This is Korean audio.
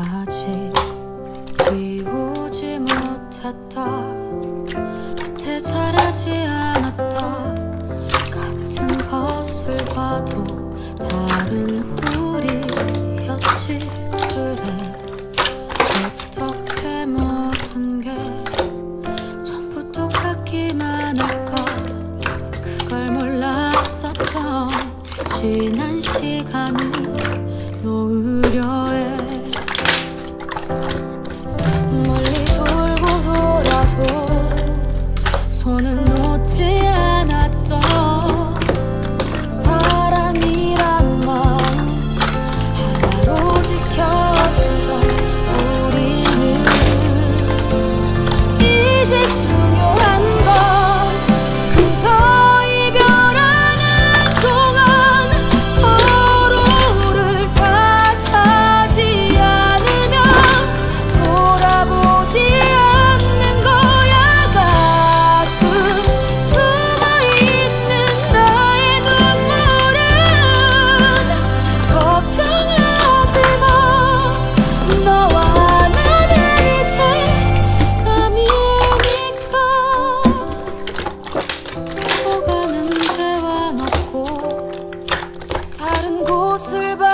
아직 비우지 못했다 그때 잘하지 않았다 같은 것을 봐도 다른 우리였지. 그래 어떻게 모든 게 전부 똑같기만 할까 그걸 몰랐었던 지난 시간이 손은 놓지 closer by